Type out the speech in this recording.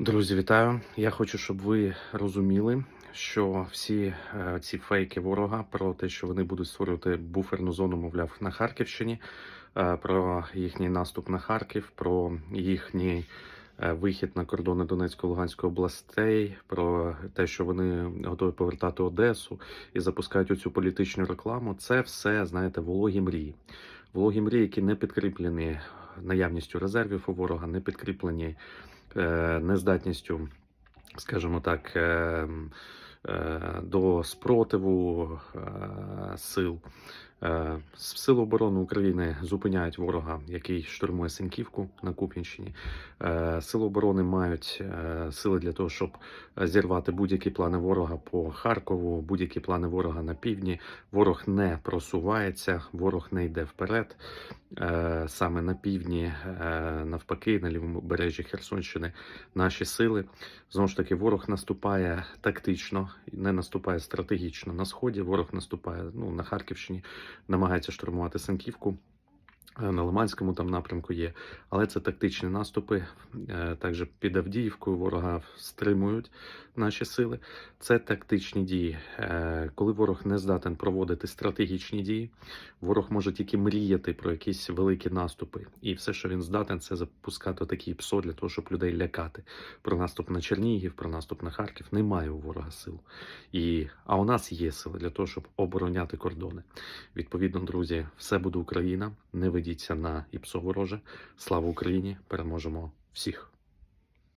Друзі, вітаю! Я хочу, щоб ви розуміли, що всі е, ці фейки ворога про те, що вони будуть створювати буферну зону, мовляв, на Харківщині, е, про їхній наступ на Харків, про їхній е, вихід на кордони Донецької Луганської областей, про те, що вони готові повертати Одесу і запускають оцю політичну рекламу. Це все, знаєте, вологі мрії. Вологі мрії, які не підкріплені наявністю резервів у ворога, не підкріплені нездатністю, скажімо так, е, е, до спротиву е, сил. Е, Сили оборони України зупиняють ворога, який штурмує Синьківку на Куп'янщині. Е, Сили оборони мають е, сили для того, щоб зірвати будь-які плани ворога по Харкову, будь-які плани ворога на півдні. Ворог не просувається, ворог не йде вперед. Саме на півдні, навпаки, на лівому бережжі Херсонщини, наші сили знову ж таки ворог наступає тактично, не наступає стратегічно. На сході ворог наступає ну на Харківщині, намагається штурмувати Санківку. Е, На Лиманському там напрямку є, але це тактичні наступи. Е, Також під Авдіївкою ворога стримують наші сили. Це тактичні дії. Е, Коли ворог не здатен проводити стратегічні дії, ворог може тільки мріяти про якісь великі наступи. І все, що він здатен, це запускати такі ПСО для того, щоб людей лякати. Про наступ на Чернігів, про наступ на Харків немає у ворога сил. І, а у нас є сили для того, щоб обороняти кордони. Відповідно, друзі, все буде Україна. Не ведіться на ІПСО вороже. Слава Україні! Переможемо всіх!